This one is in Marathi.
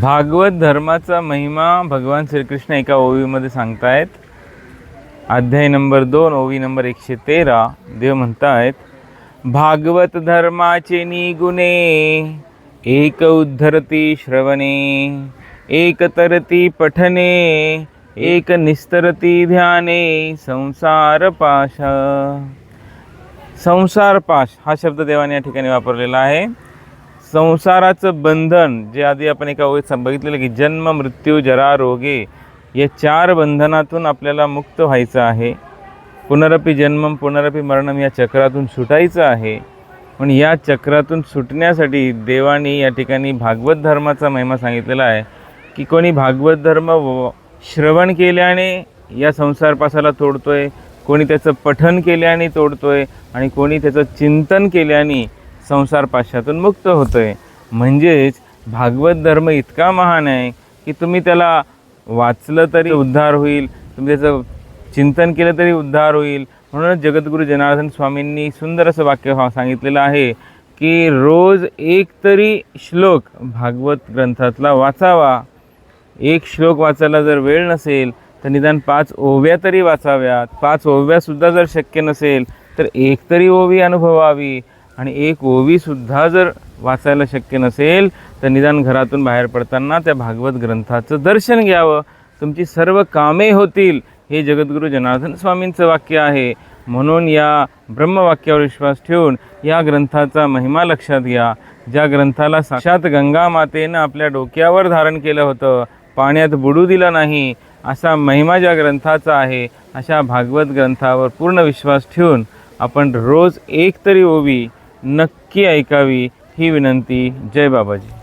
भागवत धर्माचा महिमा भगवान श्रीकृष्ण एका ओवीमध्ये सांगतायत. अध्याय नंबर दोन ओवी नंबर एकशे तेरा. देव म्हणतायत भागवत धर्माचे निगुणे एक उद्धरती श्रवणे एक तरती पठने एक निस्तरती ध्याने संसार पाश. संसार पाश हा शब्द देवाने या ठिकाणी वापरलेला आहे. संसाराचं बंधन जे आधी आपण एका ओळीत बघितलेलं की जन्म मृत्यू जरा रोगे या चार बंधनातून आपल्याला मुक्त व्हायचं आहे. पुनरपी जन्मम पुनरपी मरणम या चक्रातून सुटायचं आहे. पण या चक्रातून सुटण्यासाठी देवानी या ठिकाणी भागवत धर्माचा महिमा सांगितलेला आहे की कोणी भागवत धर्म व- श्रवण केल्याने या संसारपासाला तोडतोय कोणी त्याचं पठन केल्याने तोडतोय आणि कोणी त्याचं चिंतन केल्याने संसार पाशातून मुक्त आहे म्हणजेच भागवत धर्म इतका महान आहे की तुम्ही त्याला वाचलं तरी उद्धार होईल तुम्ही त्याचं चिंतन केलं तरी उद्धार होईल. म्हणूनच जगद्गुरू जनार्दन स्वामींनी सुंदर असं वाक्य हा- सांगितलेलं आहे की रोज एक तरी श्लोक भागवत ग्रंथातला वाचावा. एक श्लोक वाचायला जर वेळ नसेल तर निदान पाच ओव्या तरी वाचाव्यात. पाच ओव्यासुद्धा जर शक्य नसेल तर एक तरी ओवी अनुभवावी. आणि एक ओवीसुद्धा जर वाचायला शक्य नसेल तर निदान घरातून बाहेर पडताना त्या भागवत ग्रंथाचं दर्शन घ्यावं. तुमची सर्व कामे होतील. हे जगद्गुरू जनार्दन स्वामींचं वाक्य आहे. म्हणून या ब्रह्मवाक्यावर विश्वास ठेवून या ग्रंथाचा महिमा लक्षात घ्या. ज्या ग्रंथाला साक्षात गंगा मातेनं आपल्या डोक्यावर धारण केलं होतं पाण्यात बुडू दिलं नाही असा महिमा ज्या ग्रंथाचा आहे अशा भागवत ग्रंथावर पूर्ण विश्वास ठेवून आपण रोज एक तरी ओवी नक्की ऐकावी ही विनंती. जय बाबाजी.